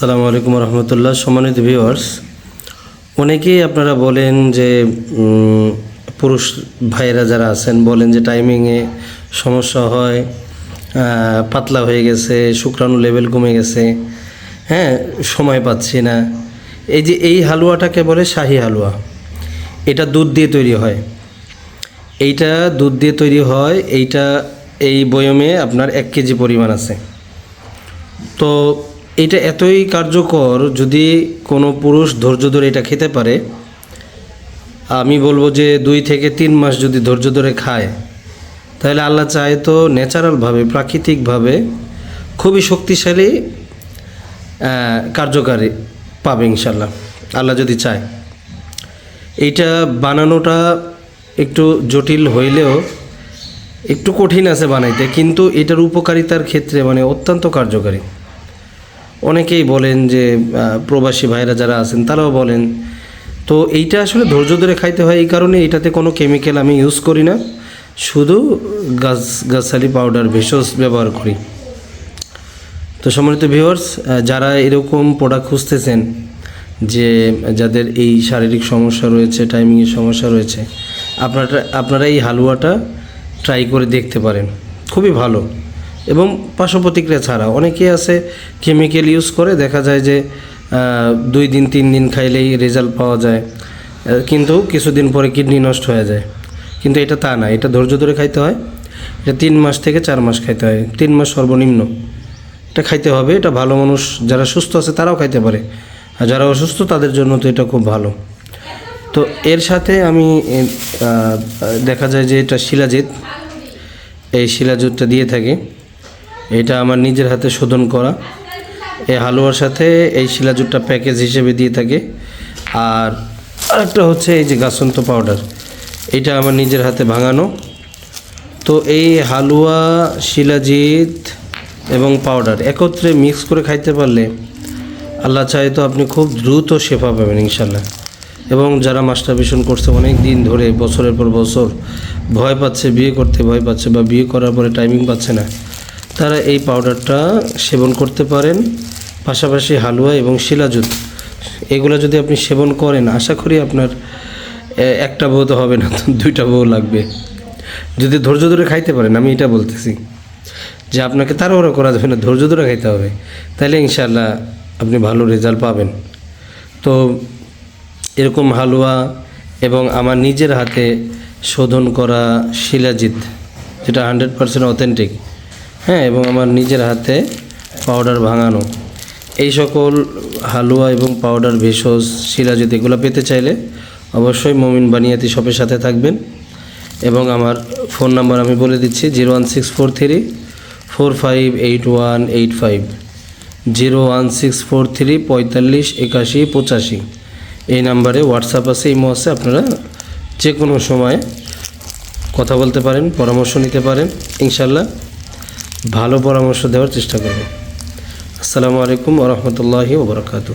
আসসালামু আলাইকুম রহমতুল্লাহ, সম্মানিত ভিউয়ার্স অনেকেই আপনারা বলেন যে পুরুষ ভাইয়েরা যারা আছেন বলেন যে টাইমিংয়ে সমস্যা হয় পাতলা হয়ে গেছে, শুক্রাণু লেভেল কমে গেছে হ্যাঁ সময় পাচ্ছি না। এই যে এই হালুয়াটাকে বলে শাহি হালুয়া। এটা দুধ দিয়ে তৈরি হয়। এইটা দুধ দিয়ে তৈরি হয়, এইটা এই বয়মে আপনার এক কেজি পরিমাণ আছে। তো এটা এতই কার্যকর যদি কোনো পুরুষ ধৈর্য ধরে এটা খেতে পারে, আমি বলব যে দুই থেকে তিন মাস যদি ধৈর্য ধরে খায়, তাহলে আল্লাহ চায় তো ন্যাচারালভাবে, প্রাকৃতিকভাবে খুবই শক্তিশালী কার্যকারী পাবে ইনশাল্লাহ আল্লাহ যদি চায়। এইটা বানানোটা একটু জটিল হইলেও একটু কঠিন আছে বানাইতে, কিন্তু এটার উপকারিতার ক্ষেত্রে মানে অত্যন্ত কার্যকারী। অনেকেই বলেন যে প্রবাসী ভাইরা যারা আছেন তারাও বলেন। তো এইটা আসলে ধৈর্য ধরে খাইতে হয় এই কারণে এটাতে কোনো কেমিক্যাল আমি ইউজ করি না। শুধু গাছ, গাছালি পাউডার ভেষজ ব্যবহার করি। তো সম্মানিত ভিউয়ার্স যারা এরকম প্রোডাক্ট খুঁজতেছেন যে, যাদের এই শারীরিক সমস্যা রয়েছে টাইমিংয়ের সমস্যা রয়েছে, আপনারা আপনারা এই হালুয়াটা ট্রাই করে দেখতে পারেন। খুবই ভালো। এবং পার্শ্ব প্রতিক্রিয়া ছাড়া। অনেকেই আছে কেমিক্যাল ইউজ করে, দেখা যায় যে দুই দিন, তিন দিন খাইলেই রেজাল্ট পাওয়া যায়। কিন্তু কিছুদিন পরে কিডনি নষ্ট হয়ে যায়। কিন্তু এটা তা না, এটা ধৈর্য ধরে খাইতে হয়। এটা তিন মাস থেকে চার মাস খাইতে হয়। তিন মাস সর্বনিম্ন। এটা খাইতে হবে, এটা ভালো মানুষ, যারা সুস্থ আছে তারাও খাইতে পারে। আর যারা অসুস্থ, তাদের জন্য তো এটা খুব ভালো। তো এর সাথে আমি দেখা যায় যে এটা শিলাজিৎ। এই শিলাজুতটা দিয়ে থাকি। এটা আমার নিজের হাতে শোধন করা। এই হালুয়ার সাথে এই শিলাজুটটা প্যাকেজ হিসেবে দিয়ে থাকে। আর আরেকটা হচ্ছে এই যে গাছন্ত পাউডার। এটা আমার নিজের হাতে ভাঙানো। তো এই হালুয়া, শিলাজিৎ এবং পাউডার একত্রে মিক্স করে খাইতে পারলে আল্লাহ চায় তো আপনি খুব দ্রুত শেফা পাবেন ইনশাল্লাহ এবং যারা মাস্টারবেশন করছে অনেক দিন ধরে, বছরের পর বছর, ভয় পাচ্ছে, বিয়ে করতে ভয় পাচ্ছে বা বিয়ে করার পরে টাইমিং পাচ্ছে না। তারা এই পাউডারটা সেবন করতে পারেন, পাশাপাশি হালুয়া এবং শিলাজুত এগুলো যদি আপনি সেবন করেন, আশা করি আপনার একটা বউ তো হবে না, দুইটা বউ লাগবে। যদি ধৈর্য ধরে খাইতে পারেন, আমি এটা বলতেছি। যে আপনাকে তার তাড়াহুড়ো করা যাবে না, ধৈর্য ধরে খাইতে হবে। তাহলে ইনশাল্লাহ আপনি ভালো রেজাল্ট পাবেন। তো এরকম হালুয়া এবং আমার নিজের হাতে শোধন করা শিলাজিৎ যেটা হান্ড্রেড পারসেন্ট অথেন্টিক হ্যাঁ এবং আমার নিজের হাতে পাউডার ভাঙানো। এই সকল হালুয়া এবং পাউডার ভেষজ শিলাজিৎ এগুলো পেতে চাইলে অবশ্যই মমিন বানিয়াতি শপের সাথে থাকবেন। এবং আমার ফোন নাম্বার আমি বলে দিচ্ছি, zero one six four three four five eight one eight five. Zero one six four three পঁয়তাল্লিশ একাশি পঁচাশি। এই নাম্বারে হোয়াটসঅ্যাপ আছে, ইমো আছে, আপনারা যে কোনো সময় কথা বলতে পারেন, পরামর্শ নিতে পারেন, ইনশাল্লাহ। ভালো পরামর্শ দেওয়ার চেষ্টা করব। আসসালামু আলাইকুম ওরহমতুল্লাহি ওবরাকাতু